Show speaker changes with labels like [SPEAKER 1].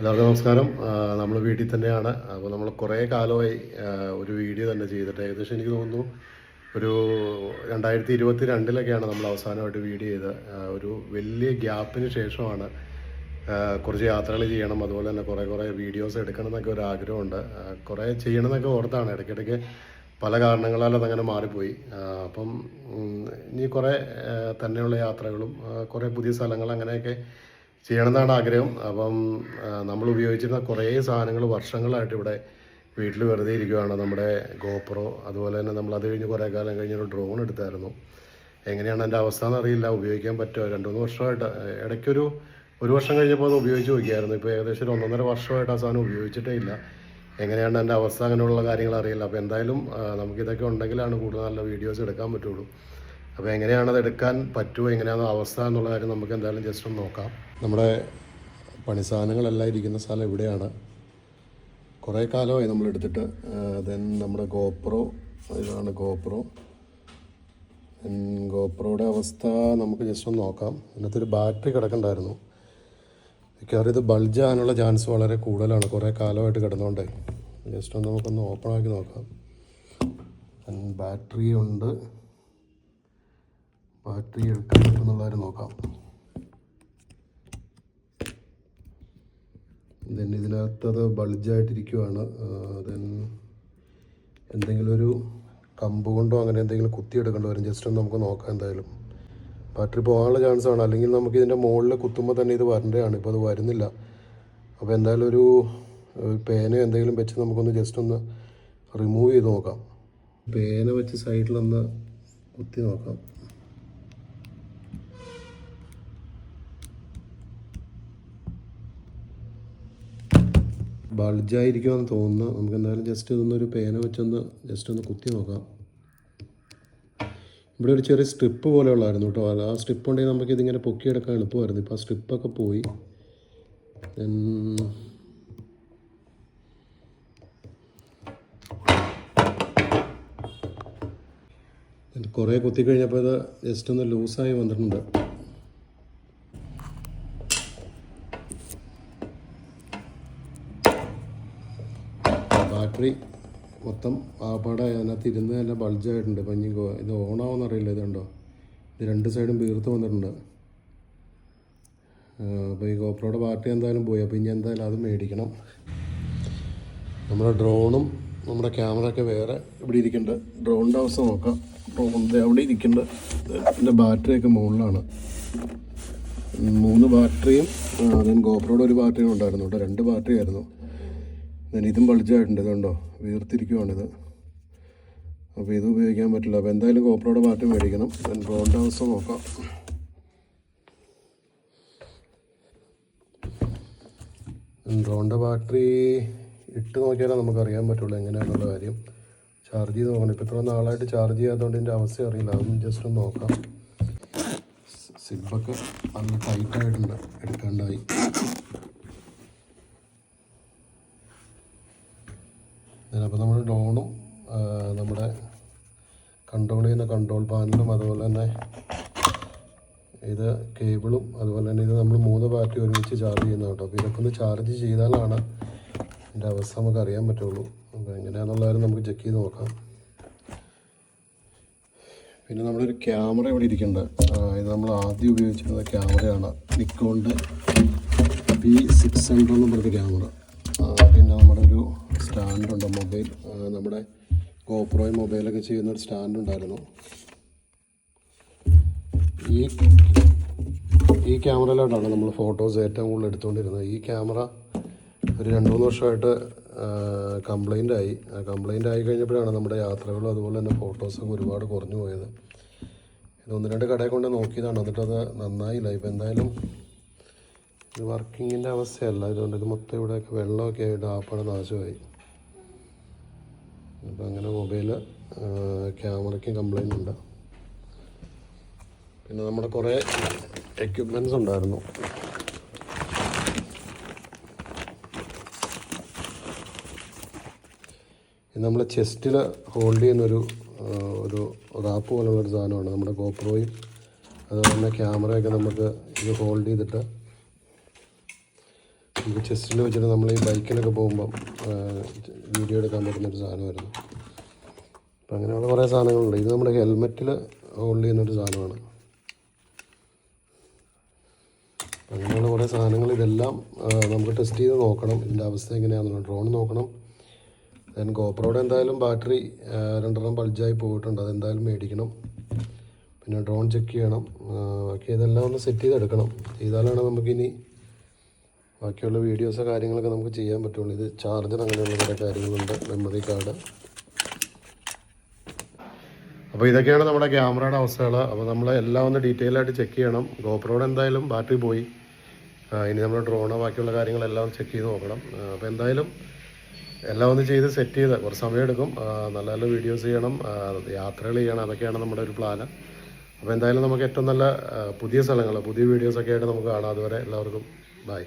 [SPEAKER 1] എല്ലാവർക്കും നമസ്കാരം. നമ്മൾ വീട്ടിൽ തന്നെയാണ്. അപ്പോൾ നമ്മൾ കുറേ കാലമായി ഒരു വീഡിയോ തന്നെ ചെയ്തിട്ട് ഏകദേശം എനിക്ക് തോന്നുന്നു ഒരു രണ്ടായിരത്തി ഇരുപത്തി രണ്ടിലൊക്കെയാണ് നമ്മൾ അവസാനമായിട്ട് വീഡിയോ ചെയ്ത് ഒരു വലിയ ഗ്യാപ്പിന് ശേഷമാണ് കുറച്ച് യാത്രകൾ ചെയ്യണം അതുപോലെ തന്നെ കുറേ കുറേ വീഡിയോസ് എടുക്കണം എന്നൊക്കെ ഒരു ആഗ്രഹമുണ്ട്. കുറേ ചെയ്യണം എന്നൊക്കെ ഓർത്താണ്. ഇടയ്ക്കിടയ്ക്ക് പല കാരണങ്ങളാൽ അതങ്ങനെ മാറിപ്പോയി. അപ്പം ഇനി കുറേ തന്നെയുള്ള യാത്രകളും കുറേ പുതിയ സ്ഥലങ്ങൾ അങ്ങനെയൊക്കെ ചെയ്യണമെന്നാണ് ആഗ്രഹം. അപ്പം നമ്മൾ ഉപയോഗിച്ചിരുന്ന കുറേ സാധനങ്ങൾ വർഷങ്ങളായിട്ട് ഇവിടെ വീട്ടിൽ വെറുതെ ഇരിക്കുകയാണ് നമ്മുടെ ഗോപ്രോ അതുപോലെ തന്നെ നമ്മൾ അത് കഴിഞ്ഞ് കുറേ കാലം കഴിഞ്ഞ് ഒരു ഡ്രോൺ എടുത്തായിരുന്നു. എങ്ങനെയാണ് എന്റെ അവസ്ഥ എന്നറിയില്ല. ഉപയോഗിക്കാൻ പറ്റുമോ? രണ്ട് മൂന്ന് വർഷമായിട്ട് ഇടയ്ക്കൊരു ഒരു വർഷം കഴിഞ്ഞപ്പോൾ അത് ഉപയോഗിച്ച് നോക്കിയായിരുന്നു. ഇപ്പോൾ ഏകദേശം ഒരു ഒന്നൊന്നര വർഷമായിട്ട് ആ സാധനം ഉപയോഗിച്ചിട്ടേ ഇല്ല. എങ്ങനെയാണ് എന്റെ അവസ്ഥ? അങ്ങനെയുള്ള കാര്യങ്ങൾ അറിയില്ല. അപ്പോൾ എന്തായാലും നമുക്കിതൊക്കെ ഉണ്ടെങ്കിലാണ് കൂടുതൽ നല്ല വീഡിയോസ് എടുക്കാൻ പറ്റുള്ളൂ. അപ്പോൾ എങ്ങനെയാണ് അത് എടുക്കാൻ പറ്റുമോ? എങ്ങനെയാണ് അവസ്ഥ എന്നുള്ള കാര്യം നമുക്ക് എന്തായാലും ജസ്റ്റ് ഒന്ന് നോക്കാം. നമ്മുടെ പണി സാധനങ്ങളെല്ലാം ഇരിക്കുന്ന സ്ഥലം ഇവിടെയാണ്. കുറേ കാലമായി നമ്മൾ എടുത്തിട്ട് ദെൻ നമ്മുടെ ഗോപ്രോ ഇതാണ് ഗോപ്രോ. ഗോപ്രോയുടെ അവസ്ഥ നമുക്ക് ജസ്റ്റ് ഒന്ന് നോക്കാം. ഇതിനകത്തൊരു ബാറ്ററി കിടക്കണ്ടായിരുന്നു. മിക്കവാറും ഇത് ബൾജ് ആകാനുള്ള ചാൻസ് വളരെ കൂടുതലാണ്. കുറേ കാലമായിട്ട് കിടന്നുകൊണ്ട് ജസ്റ്റ് ഒന്ന് നമുക്കൊന്ന് ഓപ്പൺ ആക്കി നോക്കാം. ബാറ്ററി ഉണ്ട്. ബാറ്ററി എടുക്കാൻ പറ്റുന്നുള്ള കാര്യം നോക്കാം ദെൻ ഇതിനകത്തത് ബൾജായിട്ടിരിക്കുവാണ് ദെൻ എന്തെങ്കിലും ഒരു കമ്പ് കൊണ്ടോ അങ്ങനെ എന്തെങ്കിലും കുത്തിയെടുക്കേണ്ടി വരും. ജസ്റ്റ് ഒന്ന് നമുക്ക് നോക്കാം എന്തായാലും. ബാറ്ററി പോകാനുള്ള ചാൻസ് ആണ്. അല്ലെങ്കിൽ നമുക്ക് ഇതിന്റെ മുകളിൽ കുത്തുമ്പോൾ തന്നെ ഇത് വരേണ്ടതാണ്. ഇപ്പോൾ അത് വരുന്നില്ല. അപ്പോൾ എന്തായാലും ഒരു പേനയോ എന്തെങ്കിലും വെച്ച് നമുക്കൊന്ന് ജസ്റ്റ് ഒന്ന് റിമൂവ് ചെയ്ത് നോക്കാം. പേന വെച്ച് സൈഡിലൊന്ന് കുത്തി നോക്കാം. ബൾജായിരിക്കുമെന്ന് തോന്നുന്നു. നമുക്ക് എന്തായാലും ജസ്റ്റ് ഇതൊന്നൊരു പേന വെച്ചൊന്ന് ജസ്റ്റ് ഒന്ന് കുത്തി നോക്കാം. ഇവിടെ ഒരു ചെറിയ സ്ട്രിപ്പ് പോലെ ഉള്ളായിരുന്നു കേട്ടോ. ആ സ്ട്രിപ്പ് ഉണ്ടെങ്കിൽ നമുക്ക് ഇതിങ്ങനെ പൊക്കിയെടുക്കാൻ എളുപ്പമായിരുന്നു. ഇപ്പോൾ ആ സ്ട്രിപ്പൊക്കെ പോയി. കുറേ കുത്തി കഴിഞ്ഞപ്പോൾ ഇത് ജസ്റ്റ് ഒന്ന് ലൂസായി വന്നിട്ടുണ്ട്. ബാറ്ററി മൊത്തം ആപ്പാടെ അതിനകത്ത് ഇരുന്ന് തന്നെ ബൾജായിട്ടുണ്ട് അപ്പം ഇനി ഇത് ഓണാവുമെന്ന് അറിയില്ല. ഇതുണ്ടോ? ഇത് രണ്ട് സൈഡും വീർത്ത് വന്നിട്ടുണ്ട്. അപ്പോൾ ഈ ഗോപ്രോയുടെ ബാറ്ററി എന്തായാലും പോയി. അപ്പോൾ ഇനി എന്തായാലും അത് മേടിക്കണം. നമ്മുടെ ഡ്രോണും നമ്മുടെ ക്യാമറയൊക്കെ വേറെ ഇവിടെ ഇരിക്കുന്നുണ്ട്. ഡ്രോണിന്റെ അവസ്ഥ നോക്കാം. ദേ അവിടെ ഇരിക്കുന്നുണ്ട്. ഇതിന്റെ ബാറ്ററിയൊക്കെ മുകളിലാണ്. മൂന്ന് ബാറ്ററിയും അതിന് ഗോപ്രോയുടെ ഒരു ബാറ്ററിയും ഉണ്ടായിരുന്നു. കേട്ടോ രണ്ട് ബാറ്ററി ആയിരുന്നു. ദെൻ ഇതും ബൾജായിട്ടുണ്ട് ഇതുണ്ടോ വീർത്തിരിക്കുവാണിത്. അപ്പോൾ ഇത് ഉപയോഗിക്കാൻ പറ്റില്ല. അപ്പോൾ എന്തായാലും കോപ്പറോടെ ബാറ്ററി മേടിക്കണം. ഞാൻ ഡ്രോണിന്റെ അവസ്ഥ നോക്കാം. ഡ്രോണിന്റെ ബാറ്ററി ഇട്ട് നോക്കിയാലേ നമുക്കറിയാൻ പറ്റുള്ളൂ എങ്ങനെയാണെന്നുള്ള കാര്യം. ചാർജ് ചെയ്ത് നോക്കണം. ഇപ്പോൾ ഇത്ര നാളായിട്ട് ചാർജ് ചെയ്യാത്തതുകൊണ്ട് ഇതിന്റെ അവസ്ഥ അറിയില്ല. അതും ജസ്റ്റ് ഒന്ന് നോക്കാം. സിബൊക്കെ നല്ല ടൈറ്റായിട്ടുണ്ട് എടുക്കാണ്ടായി. അപ്പോൾ നമ്മൾ ഡ്രോണും നമ്മുടെ കൺട്രോൾ ചെയ്യുന്ന കൺട്രോൾ പാനലും അതുപോലെ തന്നെ ഇത് കേബിളും അതുപോലെ തന്നെ ഇത് നമ്മൾ മൂന്ന് ബാറ്ററി ഒരുമിച്ച് ചാർജ് ചെയ്യുന്ന കേട്ടോ. അപ്പോൾ ഇതൊക്കെ ഒന്ന് ചാർജ് ചെയ്താലാണ് ഇതിന്റെ അവസ്ഥ നമുക്ക് അറിയാൻ പറ്റുള്ളൂ. അപ്പോൾ എങ്ങനെയാണെന്നുള്ള കാര്യം നമുക്ക് ചെക്ക് ചെയ്ത് നോക്കാം. പിന്നെ നമ്മളൊരു ക്യാമറ ഇവിടെ ഇരിക്കുന്നുണ്ട്. ഇത് നമ്മൾ ആദ്യം ഉപയോഗിച്ചിരുന്ന ക്യാമറയാണ് നിക്കോണിന്റെ പി സിക്സ് ഹൺഡ്രഡ് എന്ന് പറഞ്ഞ ക്യാമറ പിന്നെ നമ്മുടെ ഒരു സ്റ്റാൻഡുണ്ട് മൊബൈൽ. നമ്മുടെ ഗോപ്രോയും മൊബൈലൊക്കെ ചെയ്യുന്ന ഒരു സ്റ്റാൻഡ് ഉണ്ടായിരുന്നു ഈ ഈ ക്യാമറയിലോട്ടാണ് നമ്മൾ ഫോട്ടോസ് ഏറ്റവും കൂടുതൽ എടുത്തുകൊണ്ടിരുന്നത്. ഈ ക്യാമറ ഒരു രണ്ട് മൂന്ന് വർഷമായിട്ട് കംപ്ലൈന്റ് ആയി കംപ്ലൈന്റ് ആയി കഴിഞ്ഞപ്പോഴാണ് നമ്മുടെ യാത്രകളും അതുപോലെ തന്നെ ഫോട്ടോസൊക്കെ ഒരുപാട് കുറഞ്ഞു പോയത്. ഇത് ഒന്ന് രണ്ട് കടയിൽ കൊണ്ട് നോക്കിയതാണ്. എന്നിട്ടത് നന്നായില്ല. ഇപ്പം എന്തായാലും ഇത് വർക്കിങ്ങിന്റെ അവസ്ഥയല്ല. ഇതുകൊണ്ട് ഇത് മൊത്തം ഇവിടെയൊക്കെ വെള്ളമൊക്കെ ആയിട്ട് ആപ്പാടെ നാശമായി. അപ്പം അങ്ങനെ മൊബൈൽ ക്യാമറയ്ക്കും കംപ്ലൈന്റ് ഉണ്ട്. പിന്നെ നമ്മുടെ കുറേ എക്യുപ്മെന്റ്സ് ഉണ്ടായിരുന്നു. നമ്മൾ ചെസ്റ്റിൽ ഹോൾഡ് ചെയ്യുന്നൊരു ഒരു റാപ്പ് പോലുള്ളൊരു സാധനമാണ് നമ്മുടെ ഗോപ്രോയും അതുപോലെ തന്നെ ക്യാമറയൊക്കെ നമുക്ക് ഇത് ഹോൾഡ് ചെയ്തിട്ട് നമുക്ക് ചെസ്റ്റിൽ വെച്ചിട്ട് നമ്മൾ ഈ ബൈക്കിലൊക്കെ പോകുമ്പം വീഡിയോ എടുക്കാൻ പറ്റുന്നൊരു സാധനമായിരുന്നു. അപ്പം അങ്ങനെയുള്ള കുറേ സാധനങ്ങളുണ്ട്. ഇത് നമ്മുടെ ഹെൽമെറ്റിൽ ഹോൾഡ് ചെയ്യുന്നൊരു സാധനമാണ്. അങ്ങനെയുള്ള കുറേ സാധനങ്ങൾ ഇതെല്ലാം നമുക്ക് ടെസ്റ്റ് ചെയ്ത് നോക്കണം. ഇതിന്റെ അവസ്ഥ എങ്ങനെയാണെന്നുള്ള ഡ്രോൺ നോക്കണം. ദെൻ ഗോപ്രോയുടെ എന്തായാലും ബാറ്ററി രണ്ടെണ്ണം ബൾജായി പോയിട്ടുണ്ട്. അതെന്തായാലും മേടിക്കണം. പിന്നെ ഡ്രോൺ ചെക്ക് ചെയ്യണം. ബാക്കി ഇതെല്ലാം ഒന്ന് സെറ്റ് ചെയ്തെടുക്കണം. ചെയ്താലാണ് നമുക്കിനി ബാക്കിയുള്ള വീഡിയോസോ കാര്യങ്ങളൊക്കെ നമുക്ക് ചെയ്യാൻ പറ്റുള്ളൂ. ഇത് ചാർജർ അങ്ങനെയുള്ള കുറേ കാര്യങ്ങളുണ്ട് മെമ്മറി കാർഡ്. അപ്പോൾ ഇതൊക്കെയാണ് നമ്മുടെ ക്യാമറയുടെ അവസ്ഥകൾ. അപ്പോൾ നമ്മൾ എല്ലാം ഒന്ന് ഡീറ്റെയിൽ ആയിട്ട് ചെക്ക് ചെയ്യണം. ഗോപ്രോഡ് എന്തായാലും ബാറ്ററി പോയി. ഇനി നമ്മൾ ഡ്രോണ് ബാക്കിയുള്ള കാര്യങ്ങളെല്ലാം ചെക്ക് ചെയ്ത് നോക്കണം. അപ്പോൾ എന്തായാലും എല്ലാം ഒന്ന് ചെയ്ത് സെറ്റ് ചെയ്ത് കുറച്ച് സമയമെടുക്കും നല്ല നല്ല വീഡിയോസ് ചെയ്യണം. യാത്രകൾ ചെയ്യണം. അതൊക്കെയാണ് നമ്മുടെ ഒരു പ്ലാന് അപ്പോൾ എന്തായാലും നമുക്ക് ഏറ്റവും നല്ല പുതിയ സ്ഥലങ്ങൾ പുതിയ വീഡിയോസൊക്കെ ആയിട്ട് നമുക്ക് കാണാം. അതുവരെ എല്ലാവർക്കും ബൈ